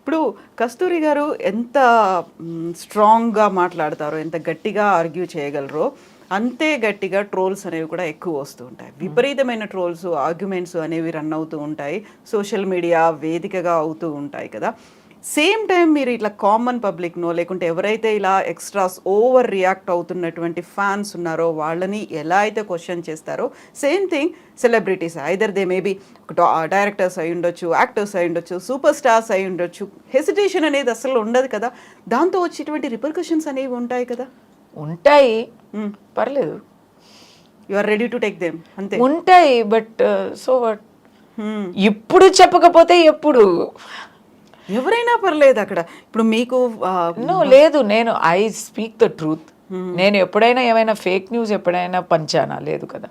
ఇప్పుడు కస్తూరి గారు ఎంత స్ట్రాంగ్గా మాట్లాడతారో ఎంత గట్టిగా ఆర్గ్యూ చేయగలరో అంతే గట్టిగా ట్రోల్స్ అనేవి కూడా ఎక్కువ వస్తూ ఉంటాయి. విపరీతమైన ట్రోల్స్ ఆర్గ్యుమెంట్స్ అనేవి రన్ అవుతూ ఉంటాయి. సోషల్ మీడియా వేదికగా అవుతూ ఉంటాయి కదా. సేమ్ టైం మీరు ఇట్లా కామన్ పబ్లిక్నో లేకుంటే ఎవరైతే ఇలా ఎక్స్ట్రాస్ ఓవర్ రియాక్ట్ అవుతున్నటువంటి ఫ్యాన్స్ ఉన్నారో వాళ్ళని ఎలా అయితే క్వశ్చన్ చేస్తారో same thing celebrities. Either they maybe directors అయి ఉండొచ్చు యాక్టర్స్ అయి ఉండొచ్చు సూపర్ స్టార్స్ అయి ఉండొచ్చు. హెసిటేషన్ అనేది అసలు ఉండదు కదా. దాంతో వచ్చేటువంటి రిపర్కషన్స్ అనేవి ఉంటాయి కదా. ఉంటాయి. పర్లేదు. You are ready to take them అంతే. ఉంటాయి బట్ సో వాట్ Hmm. ఇప్పుడు చెప్పకపోతే ఎప్పుడు? ఎవరైనా పర్లేదు అక్కడ. ఇప్పుడు మీకు నో లేదు నేను ఐ స్పీక్ ద ట్రూత్ నేను ఎప్పుడైనా ఏమైనా ఫేక్ న్యూస్ ఎప్పుడైనా పంచానా? లేదు కదా.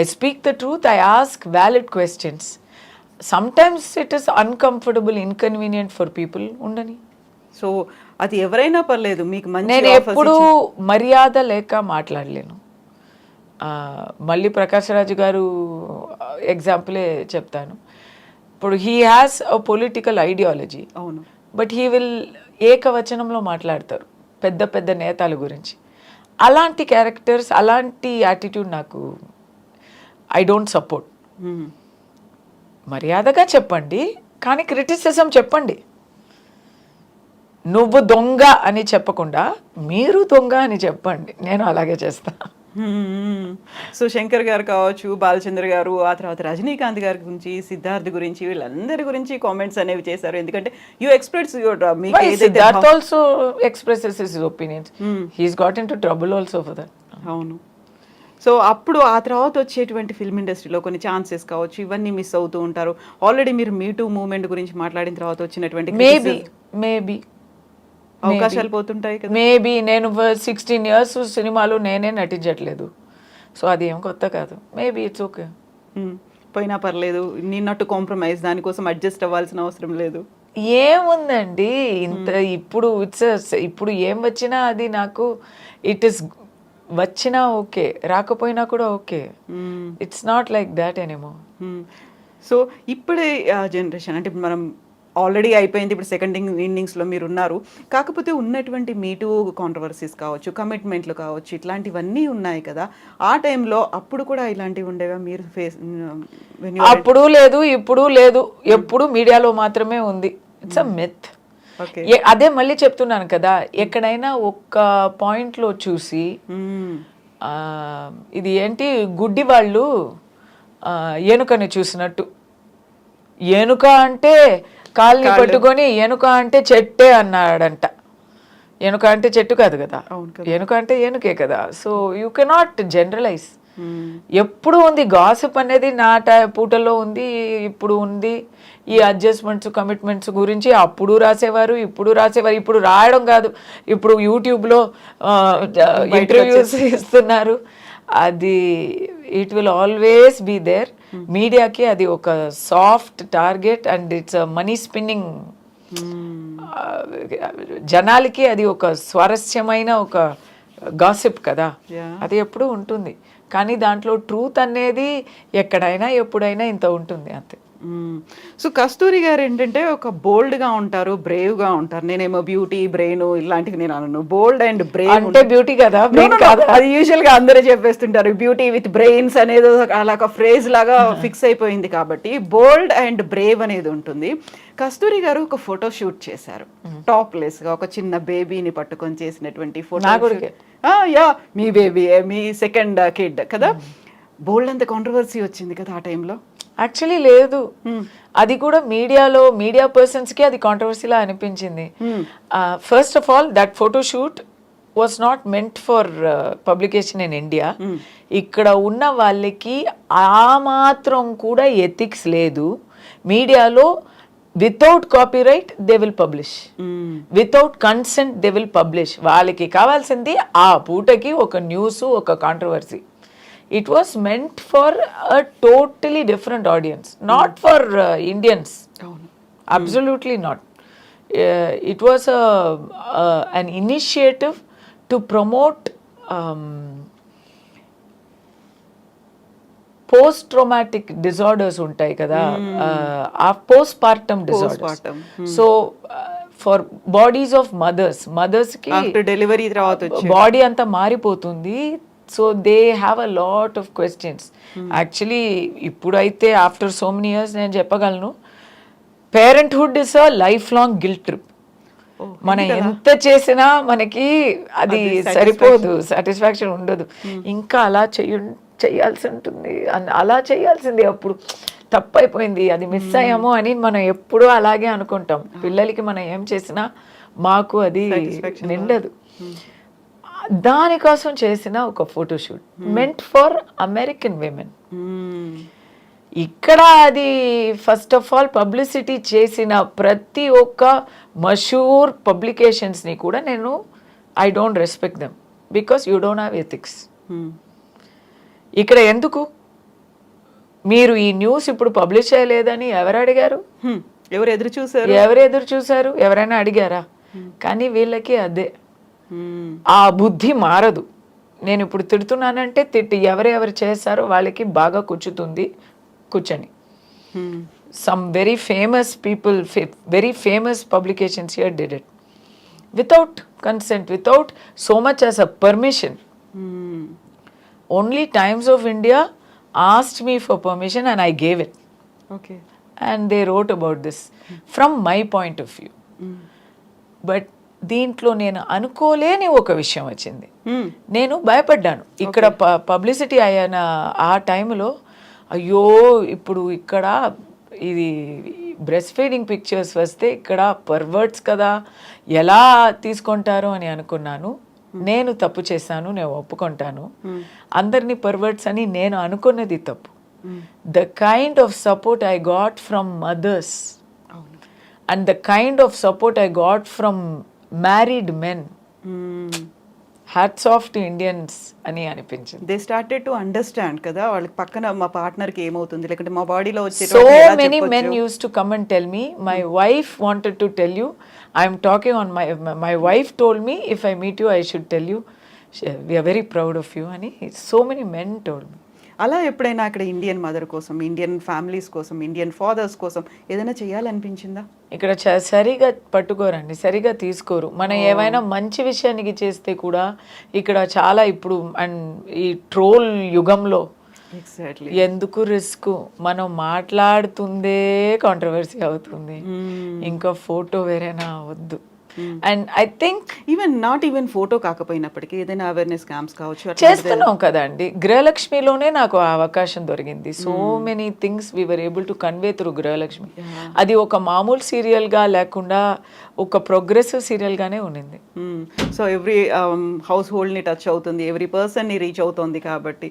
I speak the truth I ask valid questions sometimes it is uncomfortable inconvenient for people ఉండని. సో అది ఎవరైనా పర్లేదు మీకు నేను ఎప్పుడు మర్యాద లేక మాట్లాడలేను. మళ్ళీ ప్రకాష్ రాజు గారు ఎగ్జాంపులే చెప్తాను. ఇప్పుడు he has a political ideology అవును. బట్ హీ విల్ ఏకవచనంలో మాట్లాడతారు పెద్ద పెద్ద నేతల గురించి. అలాంటి క్యారెక్టర్స్ అలాంటి యాటిట్యూడ్ నాకు ఐ డోంట్ సపోర్ట్. మర్యాదగా చెప్పండి కానీ క్రిటిసిజం చెప్పండి. నువ్వు దొంగ అని చెప్పకుండా మీరు దొంగ అని చెప్పండి. నేను అలాగే చేస్తాను. సో శంకర్ గారు కావచ్చు బాలచంద్ర గారు ఆ తర్వాత రజనీకాంత్ గారి గురించి సిద్ధార్థ్ గురించి వీళ్ళందరి గురించి కామెంట్స్ అనేవి చేశారు. ఎందుకంటే you express your Siddharth also expresses his opinions he's got into trouble also for that అవును. సో అప్పుడు ఆ తర్వాత వచ్చేటువంటి ఫిల్మ్ ఇండస్ట్రీలో కొన్ని ఛాన్సెస్ కావచ్చు ఇవన్నీ మిస్ అవుతూ ఉంటారు. ఆల్రెడీ మీరు మీ టూ మూవ్మెంట్ గురించి మాట్లాడిన తర్వాత వచ్చినటువంటి మేబీ మేబీ అవకాశాలు పోతుంటాయి కదా. మేబీ నేను సిక్స్టీన్ ఇయర్స్ సినిమాలో నేనే నటించట్లేదు. సో అది ఏం కొత్త కాదు. Maybe it's okay. పోయినా పర్లేదు. నిన్నట్టు కాంప్రమైజ్ దానికోసం అడ్జస్ట్ అవ్వాల్సిన అవసరం లేదు. ఏముందండి? ఇంత ఇప్పుడు ఇట్స్ ఇప్పుడు ఏం వచ్చినా అది నాకు ఇట్ ఇస్ వచ్చినా ఓకే రాకపోయినా కూడా okay. It's not like that anymore. So ఇప్పుడే జనరేషన్ అంటే మనం ఆల్రెడీ అయిపోయింది. ఇప్పుడు సెకండ్ ఇన్నింగ్స్లో మీరు ఉన్నారు కాకపోతే ఉన్నటువంటి మీటూ కాంట్రవర్సీస్ కావచ్చు కమిట్మెంట్లు కావచ్చు ఇట్లాంటివన్నీ ఉన్నాయి కదా. ఆ టైంలో అప్పుడు కూడా ఇలాంటివి ఉండేవా? మీరు ఫేస్ అప్పుడు లేదు ఇప్పుడు లేదు. ఎప్పుడు మీడియాలో మాత్రమే ఉంది. ఇట్స్ అ మిత్ అదే మళ్ళీ చెప్తున్నాను కదా. ఎక్కడైనా ఒక్క పాయింట్లో చూసి ఆ, ఇది ఏంటి? గుడ్డి వాళ్ళు ఏనుకని చూసినట్టు. ఏనుక అంటే కాల్ని పట్టుకొని ఏనుక అంటే చెట్టే అన్నాడంట. ఏనుక అంటే చెట్టు కాదు కదా. ఏనుక అంటే ఏనుకే కదా. సో యూ కెనాట్ జనరలైజ్ ఎప్పుడు ఉంది గాసిప్ అనేది నా టై పూటలో ఉంది ఇప్పుడు ఉంది. ఈ అడ్జస్ట్మెంట్స్ కమిట్మెంట్స్ గురించి అప్పుడు రాసేవారు ఇప్పుడు రాసేవారు ఇప్పుడు రాయడం కాదు. ఇప్పుడు యూట్యూబ్లో ఇంటర్వ్యూస్ ఇస్తున్నారు. అది it will always be there మీడియాకి అది ఒక soft target and it's money spinning జనాలకి అది ఒక స్వారస్యమైన ఒక గాసిప్ కదా. అది ఎప్పుడూ ఉంటుంది. కానీ దాంట్లో ట్రూత్ అనేది ఎక్కడైనా ఎప్పుడైనా ఇంత ఉంటుంది అంతే. సో కస్తూరి గారు ఏంటంటే ఒక bold గా ఉంటారు brave గా ఉంటారు. నేనేమో బ్యూటీ బ్రెయిన్ ఇలాంటివి నేను అనను. బోల్డ్ అండ్ బ్రేవ్ అంటే బ్యూటీ కదా? బ్రెయిన్ కాదా? అది యూజువల్గా అందరూ చెప్పేస్తుంటారు. బ్యూటీ విత్ బ్రెయిన్స్ అనేది అలా ఒక ఫ్రేజ్ లాగా ఫిక్స్ అయిపోయింది కాబట్టి బోల్డ్ అండ్ బ్రేవ్ అనేది ఉంటుంది. కస్తూరి గారు ఒక ఫోటో షూట్ చేశారు. టాప్ లెస్గా ఒక చిన్న బేబీని పట్టుకొని చేసినటువంటి ఫోటో. యా మీ బేబీ మీ సెకండ్ కిడ్ కదా? బోల్డ్ అంత కాంట్రవర్సీ వచ్చింది కదా ఆ టైంలో యాక్చువల్లీ లేదు. అది కూడా మీడియాలో మీడియా పర్సన్స్కి అది కాంట్రవర్సీలా అనిపించింది. First of all that photo shoot was not meant for publication in India ఇక్కడ ఉన్న వాళ్ళకి ఆ మాత్రం కూడా ఎథిక్స్ లేదు. మీడియాలో without copyright they will publish without consent they will publish వాళ్ళకి కావాల్సింది ఆ పూటకి ఒక న్యూస్ ఒక controversy it was meant for a totally different audience not for Indians absolutely not it was an initiative to promote post traumatic disorders ఉంటాయి కదా ఆ post partum disorders Postpartum. So for bodies of mothers మదర్స్కి delivery తర్వాత body అంతా మారిపోతుంది so they have a lot of questions actually ఇప్పుడైతే after so many years నేను చెప్పగలను. Parenthood is a lifelong guilt trip మనం ఎంత చేసినా మనకి అది సరిపోదు సాటిస్ఫాక్షన్ ఉండదు. ఇంకా అలా చెయ్య చేయాల్సి ఉంటుంది. అలా చేయాల్సింది అప్పుడు. తప్పైపోయింది. అది మిస్ అయ్యాము అని మనం ఎప్పుడూ అలాగే అనుకుంటాం. పిల్లలకి మనం ఏం చేసినా మాకు అది నిండదు. దానికోసం చేసిన ఒక photoshoot meant for American women. ఇక్కడ అది ఫస్ట్ ఆఫ్ ఆల్ పబ్లిసిటీ చేసిన ప్రతి ఒక్క మషూర్ పబ్లికేషన్స్ని కూడా నేను I don't respect them because you don't have ethics. ఇక్కడ ఎందుకు? మీరు ఈ న్యూస్ ఇప్పుడు పబ్లిష్ చేయలేదని ఎవరు అడిగారు? హ్మ్. ఎవరు ఎదురు చూసారు ఎవరు ఎదురు చూశారు? ఎవరైనా అడిగారా? కానీ వీళ్ళకి అదే. ఆ బుద్ధి మారదు. నేను ఇప్పుడు తిడుతున్నానంటే తిట్టి ఎవరెవరు చేశారో వాళ్ళకి బాగా కూర్చుతుంది కూర్చొని. Some very famous people very famous publications your did it without consent without so much as a permission only Times of India asked me for permission and I gave it and they wrote about this from my point of view but దీంట్లో నేను అనుకోలేని ఒక విషయం వచ్చింది. నేను భయపడ్డాను. ఇక్కడ ప publicity అయిన ఆ టైంలో అయ్యో ఇప్పుడు ఇక్కడ ఇది బ్రెస్ట్ ఫీడింగ్ పిక్చర్స్ వస్తే ఇక్కడ పర్వర్ట్స్ కదా ఎలా తీసుకుంటారు అని అనుకున్నాను. నేను తప్పు చేశాను నేను ఒప్పుకుంటాను. అందరినీ పర్వర్ట్స్ అని నేను అనుకున్నది తప్పు. The kind of support I got from mothers and the kind of support I got from married men. Hats off to Indians అని అనిపించింది. దే స్టార్టెడ్ టు అండర్స్టాండ్ కదా వాళ్ళకి పక్కన మా పార్ట్నర్కి ఏమవుతుంది? లేకుంటే మా బాడీలో వచ్చే so many men used to come and tell me my wife wanted to tell you I'm talking on my my wife told me if I meet you I should tell you we're very proud of you అని so many men told me అలా ఎప్పుడైనా అక్కడ Indian mother కోసం Indian families కోసం Indian fathers కోసం ఏదైనా చేయాలనిపించిందా? ఇక్కడ సరిగా పట్టుకోరండి సరిగా తీసుకోరు. మనం ఏమైనా మంచి విషయానికి చేస్తే కూడా ఇక్కడ చాలా ఇప్పుడు అండ్ ఈ ట్రోల్ యుగంలో ఎగ్జాక్ట్లీ. ఎందుకు రిస్క్? మనం మాట్లాడుతుందే కాంట్రవర్సీ అవుతుంది. ఇంకా ఫోటో వేరేనా? వద్దు. And I think even not even photo కాకపోయినప్పటికీ ఏదైనా అవేర్నెస్ క్యాంప్స్ కావచ్చు చేస్తున్నాం కదండి. గృహలక్ష్మిలోనే నాకు ఆ అవకాశం దొరికింది. So many things were able to convey through Gruhalakshmi. అది ఒక మామూలు సీరియల్గా లేకుండా ఒక ప్రోగ్రెసివ్ సీరియల్ గానే ఉండింది సో ఎవ్రీ హౌస్ హోల్డ్ని టచ్ అవుతుంది ఎవ్రీ పర్సన్ని రీచ్ అవుతుంది కాబట్టి.